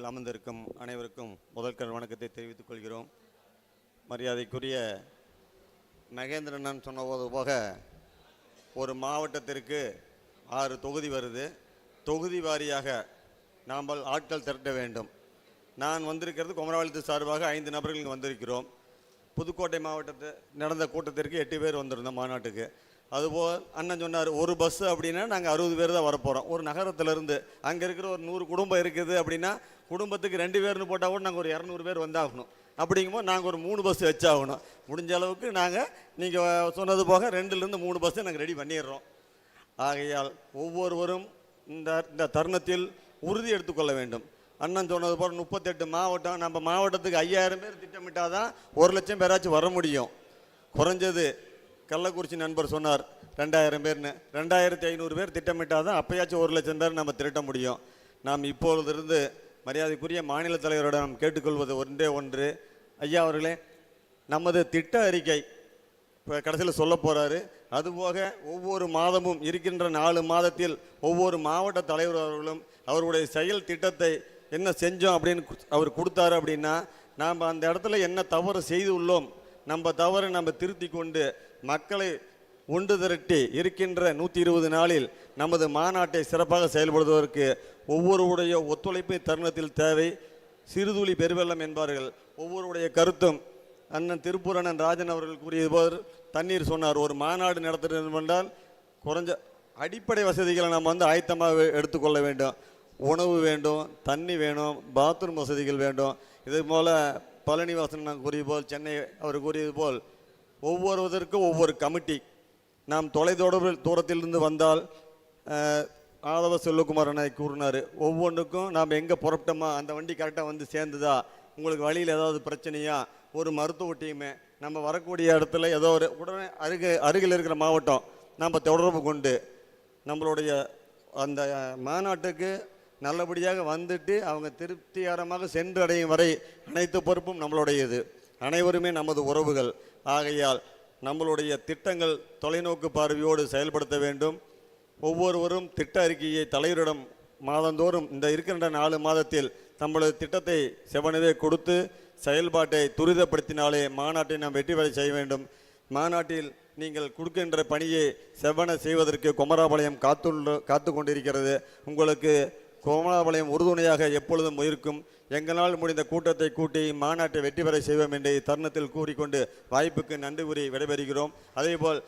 மேடையில் அமர்ந்திருக்கும் அனைவருக்கும் முதற்கண் வணக்கத்தை தெரிவித்துக் கொள்கிறோம். மரியாதைக்குரிய மகேந்திரன் சொன்னபோது போக ஒரு மாவட்டத்திற்கு ஆறு தொகுதி வருது. தொகுதி வாரியாக நாம் ஆட்கள் திரட்ட வேண்டும். நான் வந்திருக்கிறது குமரவாளத்து சார்பாக ஐந்து நபர்கள் இங்கே வந்திருக்கிறோம். புதுக்கோட்டை மாவட்டத்தில் நடந்த கூட்டத்திற்கு எட்டு பேர் வந்திருந்தோம் மாநாட்டுக்கு. அதுபோல் அண்ணன் சொன்னார் ஒரு பஸ் அப்படின்னா நாங்கள் அறுபது பேர் தான் வரப்போகிறோம் ஒரு நகரத்திலேருந்து அங்கே இருக்கிற ஒரு நூறு குடும்பம் இருக்குது அப்படின்னா குடும்பத்துக்கு ரெண்டு பேர்னு போட்டால் கூட நாங்கள் ஒரு இரநூறு பேர் வந்தாகணும். அப்படிங்கும்போது நாங்கள் ஒரு மூணு பஸ் வச்சாகணும். முடிஞ்ச அளவுக்கு நாங்கள் நீங்கள் சொன்னது போக ரெண்டுலேருந்து மூணு பஸ்ஸை நாங்கள் ரெடி பண்ணிடுறோம். ஆகையால் ஒவ்வொருவரும் இந்த இந்த தருணத்தில் உறுதி எடுத்துக்கொள்ள வேண்டும். அண்ணன் சொன்னது போல் முப்பத்தெட்டு மாவட்டம் நம்ம மாவட்டத்துக்கு ஐயாயிரம் பேர் திட்டமிட்டால் தான் ஒரு லட்சம் பேராச்சும் வர முடியும். குறைஞ்சது கள்ளக்குறிச்சி நண்பர் சொன்னார் ரெண்டாயிரம் பேர்னு. ரெண்டாயிரத்தி ஐநூறு பேர் திட்டமிட்டால் தான் அப்போயாச்சும் ஒரு லட்சம் பேர் நம்ம திரட்ட முடியும். நாம் இப்பொழுதிருந்து மரியாதைக்குரிய மாநில தலைவரிடம் கேட்டுக்கொள்வது ஒன்றே ஒன்று. ஐயா அவர்களே நமது திட்ட அறிக்கை இப்போ கடைசியில் சொல்ல போகிறாரு அதுபோக ஒவ்வொரு மாதமும் இருக்கின்ற நாலு மாதத்தில் ஒவ்வொரு மாவட்ட தலைவர் அவர்களும் அவருடைய செயல் திட்டத்தை என்ன செஞ்சோம் அப்படின்னு அவர் கொடுத்தாரு அப்படின்னா நாம் அந்த இடத்துல என்ன தவறு செய்து உள்ளோம் நம்ம தவறை நம்ம திருத்தி கொண்டு மக்களை ஒன்று திரட்டி இருக்கின்ற நூற்றி இருபது நாளில் நமது மாநாட்டை சிறப்பாக செயல்படுவதற்கு ஒவ்வொருவருடைய ஒத்துழைப்பு தருணத்தில் தேவை. சிறுதுளி பெருவெள்ளம் என்பார்கள். ஒவ்வொருடைய கருத்தும் அண்ணன் திருப்பூரணன் ராஜன் அவர்கள் கூறியது போல் தண்ணீர் சொன்னார். ஒரு மாநாடு நடத்துகிறது என்றால் குறைஞ்ச அடிப்படை வசதிகளை நம்ம வந்து ஆயத்தமாக எடுத்துக்கொள்ள வேண்டும். உணவு வேண்டும் தண்ணி வேணும் பாத்ரூம் வசதிகள் வேண்டும். இது போல் பழனிவாசன் நான் கூறியது போல் சென்னை அவர் கூறியது போல் ஒவ்வொருவதற்கும் ஒவ்வொரு கமிட்டி. நாம் தொலைதொடர்பு தூரத்திலிருந்து வந்தால் ஆதவ செல்வகுமார் அண்ணா கூறினார் ஒவ்வொன்றுக்கும் நாம் எங்கே புறப்பட்டோமா? அந்த வண்டி கரெக்டாக வந்து சேர்ந்துதா? உங்களுக்கு வழியில் ஏதாவது பிரச்சனையா? ஒரு மருத்துவ டீமு நம்ம வரக்கூடிய இடத்துல ஏதோ ஒரு உடனே அருகே அருகில் இருக்கிற மாவட்டம் நம்ம தொடர்பு கொண்டு நம்மளுடைய அந்த மாநாட்டுக்கு நல்லபடியாக வந்துட்டு அவங்க திருப்திகரமாக சென்று அடையும் வரை அனைத்து பொறுப்பும் நம்மளுடையது. அனைவருமே நமது உறவுகள். ஆகையால் நம்மளுடைய திட்டங்கள் தொலைநோக்கு பார்வையோடு செயல்படுத்த வேண்டும். ஒவ்வொருவரும் திட்ட அறிக்கையை தலைவரிடம் மாதந்தோறும் இந்த இருக்கின்ற நாலு மாதத்தில் தங்களது திட்டத்தை செவனவே கொடுத்து செயல்பாட்டை துரிதப்படுத்தினாலே மாநாட்டை நாம் வெற்றி பெற செய்ய வேண்டும். மாநாட்டில் நீங்கள் கொடுக்கின்ற பணியை செவன செய்வதற்கு குமராபாளையம் காத்துள்ள காத்து கொண்டிருக்கிறது உங்களுக்கு குமராபாளையம் உறுதுணையாக எப்பொழுதும் இருக்கும். எங்களால் முடிந்த கூட்டத்தை கூட்டி மாநாட்டை வெற்றி பெற செய்வோம் என்று தருணத்தில் கூறிக்கொண்டு வாய்ப்புக்கு நன்றி கூறி விடைபெறுகிறோம். அதேபோல்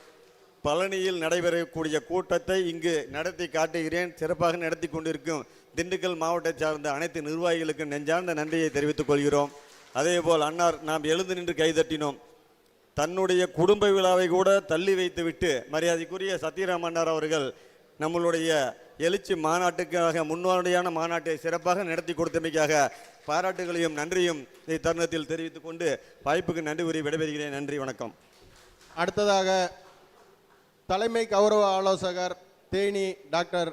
பழனியில் நடைபெறக்கூடிய கூட்டத்தை இங்கு நடத்தி காட்டுகிறேன். சிறப்பாக நடத்தி கொண்டிருக்கும் திண்டுக்கல் மாவட்டத்தை சார்ந்த அனைத்து நிர்வாகிகளுக்கும் நெஞ்சார்ந்த நன்றியை தெரிவித்துக் கொள்கிறோம். அதேபோல் அன்னார் நாம் எழுந்து நின்று கைதட்டினோம். தன்னுடைய குடும்ப விழாவை கூட தள்ளி வைத்துவிட்டு மரியாதைக்குரிய சத்யராம் அன்னார் அவர்கள் நம்மளுடைய எழுச்சி மாநாட்டுக்காக முன்னோடியான மாநாட்டை சிறப்பாக நடத்தி கொடுத்தமைக்காக பாராட்டுகளையும் நன்றியும் இத்தருணத்தில் தெரிவித்துக் கொண்டு வாய்ப்புக்கு நன்றி கூறி விடைபெறுகிறேன். நன்றி வணக்கம். அடுத்ததாக தலைமை கௌரவ ஆலோசகர் தேனி டாக்டர்